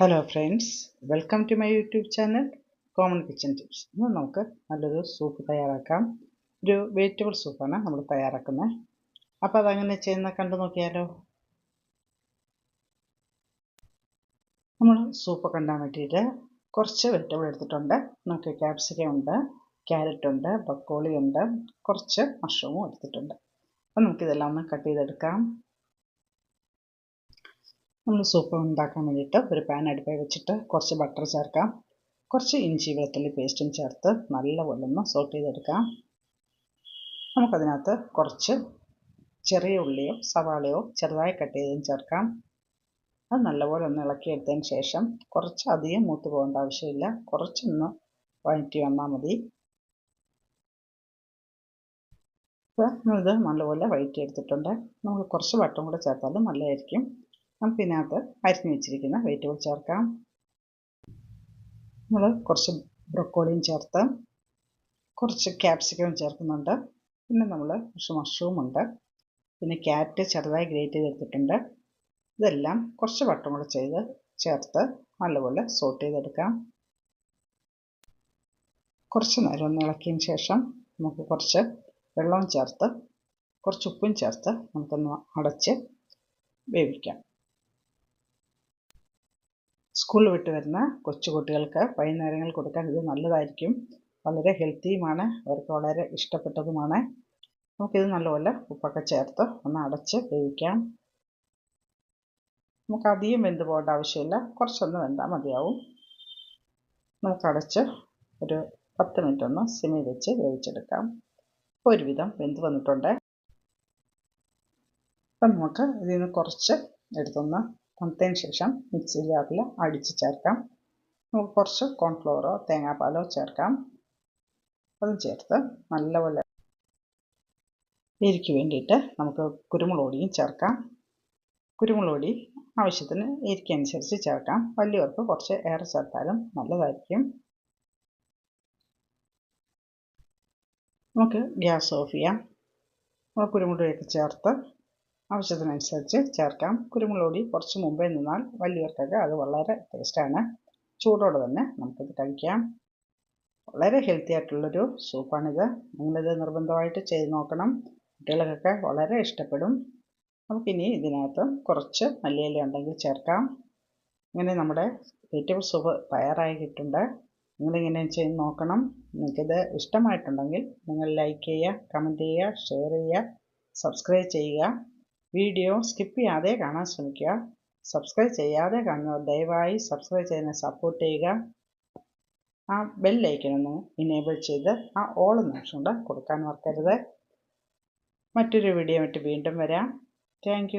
Hello friends welcome to my YouTube channel common kitchen tips ഇന്ന് നമുക്ക് നല്ലൊരു soup തയ്യാറാക്കാം. ഒരു വെജിറ്റബിൾ സൂപ്പാണ് നമ്മൾ തയ്യാറാക്കുന്നത്. അപ്പോൾ അതങ്ങനെ ചെയ്യുന്ന കണ്ടു നോക്കിയാലോ. നമ്മൾ സൂപ്പ് കണ്ടാൻ വേണ്ടിയിട്ട് കുറച്ച് വെജിറ്റബിൾ എടുത്തിട്ടുണ്ട്. നമുക്ക് ക്യാപ്സിക്കം ഉണ്ട് ക്യാരറ്റ് ഉണ്ട് ബക്കോളി ഉണ്ട് കുറച്ച് മഷ്റൂമും എടുത്തിട്ടുണ്ട്. അപ്പോൾ നമുക്കിതെല്ലാം ഒന്ന് കട്ട് ചെയ്തെടുക്കാം. നമ്മൾ സൂപ്പ് ഉണ്ടാക്കാൻ വേണ്ടിയിട്ട് ഒരു പാൻ അടുപ്പിൽ വെച്ചിട്ട് കുറച്ച് ബട്ടർ ചേർക്കാം. കുറച്ച് ഇഞ്ചി വെളുത്തുള്ളി പേസ്റ്റും ചേർത്ത് നല്ലപോലെ ഒന്ന് സോട്ട് ചെയ്തെടുക്കാം. നമുക്കതിനകത്ത് കുറച്ച് ചെറിയ ഉള്ളിയോ സവാളയോ ചെറുതായി കട്ട് ചെയ്തും ചേർക്കാം. അത് നല്ലപോലെ ഒന്ന് ഇളക്കിയെടുത്തതിന് ശേഷം കുറച്ച് അധികം മൂത്ത് പോകേണ്ട ആവശ്യമില്ല. കുറച്ചൊന്ന് വഴറ്റി വന്നാൽ മതി. ഇപ്പോൾ നമ്മളിത് നല്ലപോലെ വഴറ്റിയെടുത്തിട്ടുണ്ട്. നമുക്ക് കുറച്ച് വട്ടം കൂടെ ചേർത്താലും നല്ലതായിരിക്കും. നമുക്ക് ഇതിനകത്ത് അരിഞ്ഞു വെച്ചിരിക്കുന്ന വെജിറ്റബിൾ ചേർക്കാം. നമ്മൾ കുറച്ച് ബ്രൊക്കോളിയും ചേർത്ത് കുറച്ച് ക്യാപ്സിക്കവും ചേർക്കുന്നുണ്ട്. പിന്നെ നമ്മൾ കുറച്ച് മഷ്റൂം ഉണ്ട്. പിന്നെ ക്യാരറ്റ് ചെറുതായി ഗ്രേറ്റ് ചെയ്തെടുത്തിട്ടുണ്ട് ഇതെല്ലാം കുറച്ച് വട്ടം കൂടെ ചെയ്ത് ചേർത്ത് നല്ലപോലെ സോട്ട് ചെയ്തെടുക്കാം. കുറച്ച് നേരം ഒന്ന് ഇളക്കിയതിന് ശേഷം നമുക്ക് കുറച്ച് വെള്ളവും ചേർത്ത് കുറച്ച് ഉപ്പും ചേർത്ത് നമുക്കൊന്ന് അടച്ച് വേവിക്കാം. സ്കൂളിൽ വിട്ട് വരുന്ന കൊച്ചുകുട്ടികൾക്ക് വൈകുന്നേരങ്ങളിൽ കൊടുക്കാൻ ഇത് നല്ലതായിരിക്കും. വളരെ ഹെൽത്തിയുമാണ്. അവർക്ക് വളരെ ഇഷ്ടപ്പെട്ടതുമാണ്. നമുക്കിത് നല്ലപോലെ ഉപ്പൊക്കെ ചേർത്ത് ഒന്ന് അടച്ച് വേവിക്കാം. നമുക്ക് അധികം വെന്ത് പോകേണ്ട ആവശ്യമില്ല. കുറച്ചൊന്ന് വെന്താൽ മതിയാവും. നമുക്ക് അടച്ച് ഒരു പത്ത് മിനിറ്റ് ഒന്ന് സിമി വെച്ച് വേവിച്ചെടുക്കാം. ഒരുവിധം വെന്ത് വന്നിട്ടുണ്ട്. അപ്പം നമുക്ക് ഇതിൽ നിന്ന് കുറച്ച് എടുത്തൊന്ന് തണുത്തതിന് ശേഷം മിക്സി ജാറിൽ അടിച്ച് ചേർക്കാം. നമുക്ക് കുറച്ച് കോൺഫ്ലോറോ തേങ്ങാപ്പാലോ ചേർക്കാം. അതും ചേർത്ത് നല്ലപോലെ എരിക്ക് വേണ്ടിയിട്ട് നമുക്ക് കുരുമുളക് പൊടിയും ചേർക്കാം. കുരുമുളക് പൊടി ആവശ്യത്തിന് എരിക്കനുസരിച്ച് ചേർക്കാം. വലിയവർക്ക് കുറച്ച് ഏറെ ചേർത്താലും നല്ലതായിരിക്കും. നമുക്ക് ഗ്യാസ് ഓഫ് ചെയ്യാം. നമ്മൾ കുരുമുളക് പൊടിയൊക്കെ ചേർത്ത് ആവശ്യത്തിനനുസരിച്ച് ചേർക്കാം. കുരുമുളക് പൊടി കുറച്ച് മുമ്പേ നിന്നാൽ വലിയവർക്കൊക്കെ അത് വളരെ ടേസ്റ്റാണ്. ചൂടോടെ തന്നെ നമുക്കിത് കഴിക്കാം. വളരെ ഹെൽത്തി ആയിട്ടുള്ളൊരു സൂപ്പാണിത്. നിങ്ങളിത് നിർബന്ധമായിട്ട് ചെയ്ത് നോക്കണം. കുട്ടികൾക്കൊക്കെ വളരെ ഇഷ്ടപ്പെടും. നമുക്കിനി ഇതിനകത്ത് കുറച്ച് മല്ലിയില ഉണ്ടെങ്കിൽ ചേർക്കാം. ഇങ്ങനെ നമ്മുടെ വെജിറ്റബിൾ സൂപ്പ് തയ്യാറായിട്ടുണ്ട് നിങ്ങളിങ്ങനെ ചെയ്ത് നോക്കണം. നിങ്ങൾക്കിത് ഇഷ്ടമായിട്ടുണ്ടെങ്കിൽ നിങ്ങൾ ലൈക്ക് ചെയ്യുക കമന്റ് ചെയ്യുക ഷെയർ ചെയ്യുക സബ്സ്ക്രൈബ് ചെയ്യുക. വീഡിയോ സ്കിപ്പ് ചെയ്യാതെ കാണാൻ ശ്രമിക്കുക. സബ്സ്ക്രൈബ് ചെയ്യാതെ കാണുന്നവർ ദയവായി സബ്സ്ക്രൈബ് ചെയ്യുന്ന സപ്പോർട്ട് ചെയ്യുക. ആ ബെല്ലൈക്കനൊന്ന് ഇനേബിൾ ചെയ്ത് ആ ഓൾ ഓപ്ഷൻ കൂടെ കൊടുക്കാൻ മറക്കരുത്. മറ്റൊരു വീഡിയോ ആയിട്ട് വീണ്ടും വരാം. താങ്ക്